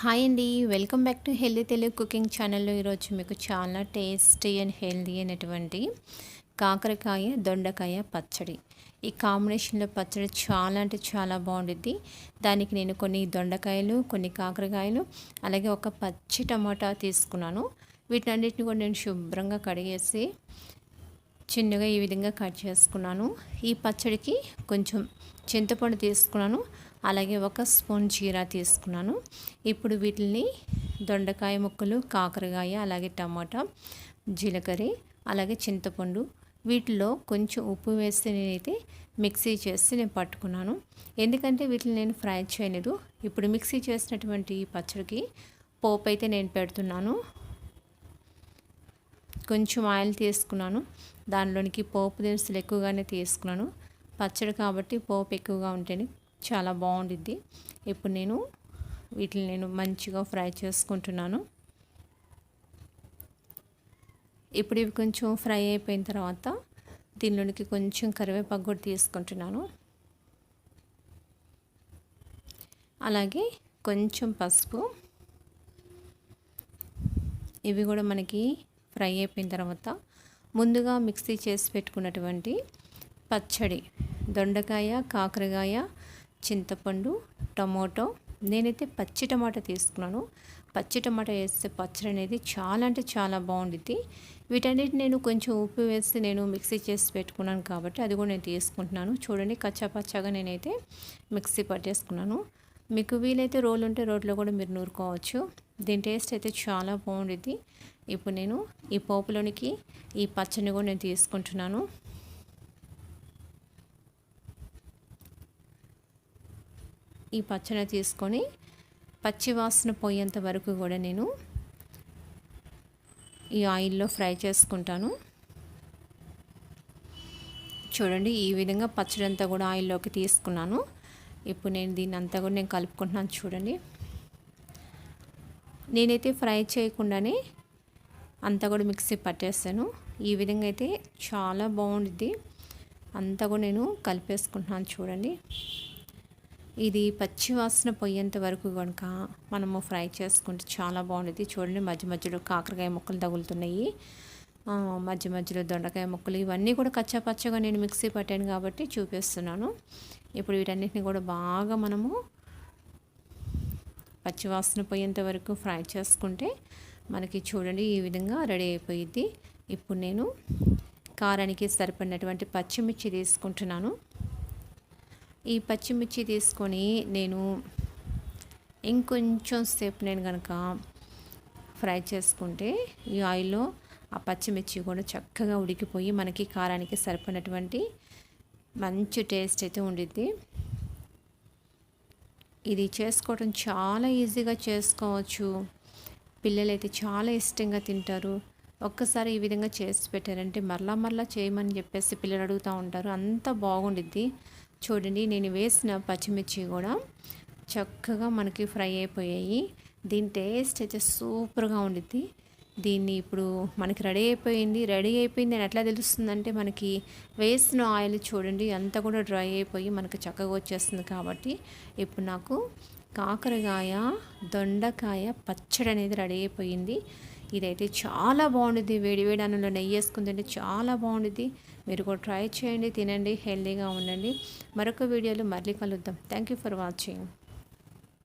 Hi అండి welcome back to healthy Telugu cooking ఛానల్లో ఈరోజు మీకు చాలా టేస్టీ అండ్ హెల్దీ అయినటువంటి కాకరకాయ దొండకాయ పచ్చడి. ఈ కాంబినేషన్లో పచ్చడి చాలా అంటే చాలా బాగుంటుంది దానికి నేను కొన్ని దొండకాయలు కొన్ని కాకరకాయలు అలాగే ఒక పచ్చి టమాటా తీసుకున్నాను. వీటన్నిటిని కూడా నేను శుభ్రంగా కడిగేసి చిన్నగా ఈ విధంగా కట్ చేసుకున్నాను. ఈ పచ్చడికి కొంచెం చింతపండు తీసుకున్నాను. అలాగే ఒక స్పూన్ జీరా తీసుకున్నాను. ఇప్పుడు వీటిని దొండకాయ ముక్కలు కాకరకాయ అలాగే టమాటా జీలకర్ర అలాగే చింతపండు వీటిలో కొంచెం ఉప్పు వేస్తే నేనైతే మిక్సీ చేసి నేను పట్టుకున్నాను. ఎందుకంటే వీటిని నేను ఫ్రై చేయలేదు. ఇప్పుడు మిక్సీ చేసినటువంటి ఈ పచ్చడికి పోపు అయితే నేను పెడుతున్నాను. కొంచెం ఆయిల్ తీసుకున్నాను. దానిలోనికి పోపు దినుసులు ఎక్కువగానే తీసుకున్నాను. పచ్చడి కాబట్టి పోపు ఎక్కువగా ఉంటేనే చాలా బాగుండిద్ది. ఇప్పుడు నేను వీటిని నేను మంచిగా ఫ్రై చేసుకుంటున్నాను. ఇప్పుడు ఇవి కొంచెం ఫ్రై అయిపోయిన తర్వాత దీనిలోనికి కొంచెం కరివేపాకు కూడా తీసుకుంటున్నాను. అలాగే కొంచెం పసుపు. ఇవి కూడా మనకి ఫ్రై అయిపోయిన తర్వాత ముందుగా మిక్సీ చేసి పెట్టుకున్నటువంటి పచ్చడి దొండకాయ కాకరకాయ చింతపండు టమోటో. నేనైతే పచ్చి టమాటా తీసుకున్నాను. పచ్చి టమాటా వేస్తే పచ్చడి అనేది చాలా అంటే చాలా బాగుండిద్ది. వీటన్నిటి నేను కొంచెం ఉప్పు వేసి నేను మిక్సీ చేసి పెట్టుకున్నాను కాబట్టి అది కూడా నేను తీసుకుంటున్నాను. చూడండి కచ్చా పచ్చాగా నేనైతే మిక్సీ పట్టేసుకున్నాను. మీకు వీలైతే రోలు ఉంటే రోడ్లో కూడా మీరు నూరుకోవచ్చు. దీని టేస్ట్ అయితే చాలా బాగుండిద్ది. ఇప్పుడు నేను ఈ పోపులోనికి ఈ పచ్చని కూడా నేను తీసుకుంటున్నాను. ఈ పచ్చడి తీసుకొని పచ్చి వాసన పోయేంత వరకు కూడా నేను ఈ ఆయిల్లో ఫ్రై చేసుకుంటాను. చూడండి ఈ విధంగా పచ్చడి అంతా కూడా ఆయిల్లోకి తీసుకున్నాను. ఇప్పుడు నేను దీన్ని అంతా కూడా నేను కలుపుకుంటున్నాను చూడండి. నేనైతే ఫ్రై చేయకుండానే అంతా కూడా మిక్సీ పట్టేస్తాను. ఈ విధంగా అయితే చాలా బాగుండిద్ది. అంతా కూడా నేను కలిపేసుకుంటున్నాను చూడండి. ఇది పచ్చి వాసన పోయేంత వరకు కనుక మనము ఫ్రై చేసుకుంటే చాలా బాగుంటుంది చూడండి మధ్య మధ్యలో కాకరకాయ ముక్కలు తగులుతున్నాయి. మధ్య మధ్యలో దొండకాయ ముక్కలు ఇవన్నీ కూడా కచ్చా పచ్చగా నేను మిక్సీ పట్టాను కాబట్టి చూపిస్తున్నాను. ఇప్పుడు వీటన్నిటిని కూడా బాగా మనము పచ్చివాసన పోయేంత వరకు ఫ్రై చేసుకుంటే మనకి చూడండి ఈ విధంగా రెడీ అయిపోయింది ఇప్పుడు నేను కారానికి సరిపడినటువంటి పచ్చిమిర్చి తీసుకుంటున్నాను. ఈ పచ్చిమిర్చి తీసుకొని నేను ఇంకొంచెం సేపు నేను కనుక ఫ్రై చేసుకుంటే ఈ ఆయిల్లో ఆ పచ్చిమిర్చి కూడా చక్కగా ఉడికిపోయి మనకి కారానికి సరిపడినటువంటి మంచి టేస్ట్ అయితే ఉండిద్ది. ఇది చేసుకోవడం చాలా ఈజీగా చేసుకోవచ్చు. పిల్లలైతే చాలా ఇష్టంగా తింటారు. ఒక్కసారి ఈ విధంగా చేసి పెట్టారంటే మరలా మరలా చేయమని చెప్పేసి పిల్లలు అడుగుతూ ఉంటారు. అంత బాగుండిద్ది. చూడండి నేను వేసిన పచ్చిమిర్చి కూడా చక్కగా మనకి ఫ్రై అయిపోయాయి. దీని టేస్ట్ అయితే సూపర్గా ఉండిద్ది. దీన్ని ఇప్పుడు మనకి రెడీ అయిపోయింది. రెడీ అయిపోయింది అని ఎట్లా తెలుస్తుందంటే మనకి వేసిన ఆయిల్ చూడండి అంతా కూడా డ్రై అయిపోయి మనకి చక్కగా వచ్చేస్తుంది కాబట్టి ఇప్పుడు నాకు కాకరకాయ దొండకాయ పచ్చడి అనేది రెడీ అయిపోయింది. ఇదైతే చాలా బాగుంటుంది వేడి వేడి అన్నంలో నెయ్యి వేసుకుని చాలా బాగుంటుంది మీరు కూడా ట్రై చేయండి తినండి హెల్దీగా ఉండండి. మరొక వీడియోలో మళ్ళీ కలుద్దాం. Thank you for watching